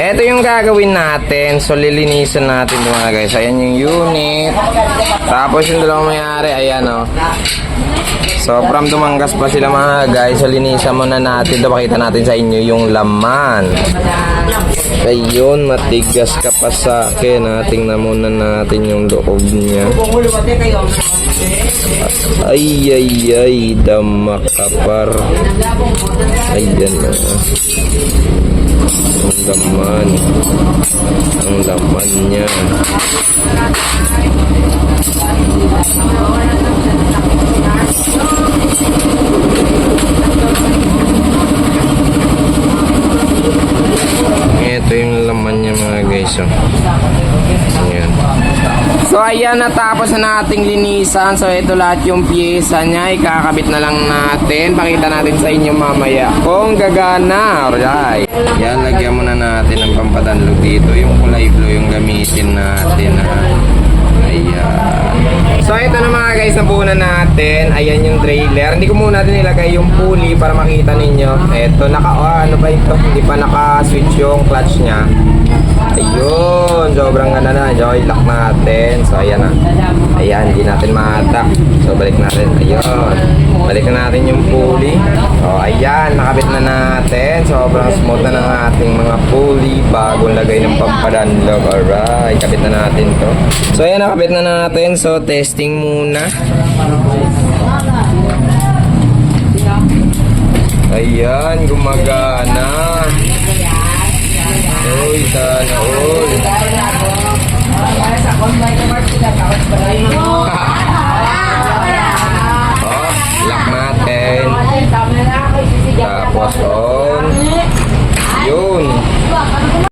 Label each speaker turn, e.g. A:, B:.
A: Ito yung gagawin natin. So, lilinisan natin mga guys. Ayan yung unit. Tapos yung dalawang mayari, ayan o. So, from Dumangas pa sila mga guys. So, linisan muna natin. Ito, pakita natin sa inyo yung laman. Ayun, matigas ka pa sa akin. ha. Tingnan muna natin yung loob niya. Ay, ay, ay, damakapar. Ayan na. Ang laman. Ang laman niya. Ito yung laman niya mga guys. Oh. Ayan. So ayan, natapos na nating linisan. So ito lahat yung pyesa niya. Ikakabit na lang natin. Pakita natin sa inyo mamaya. Kung gagana. Alright. Yan, lagyan muna natin ng pampatanlog dito. Yung kulay blue yung gamitin natin. Ha. Ayan. So ito na mga guys, nabuo na natin. Ayan yung trailer. Hindi ko muna din nilagay yung pulley para makita ninyo. Ito, naka, oh, ano ba ito? Hindi pa naka-switch yung clutch niya. Ayun, sobrang ganda na. So, i-lock natin. So, ayan na. Ayan, hindi natin ma-attack. So, balik natin. Ayun. Balik na natin yung pulley. So, ayan, nakabit na natin. Sobrang smooth na ng ating mga pulley. Bagong lagay ng pampadanlog. Alright, kabit na natin to. So, ayan, nakabit na natin. So, testing muna. Ayan, gumagana. Uy, sana Oh.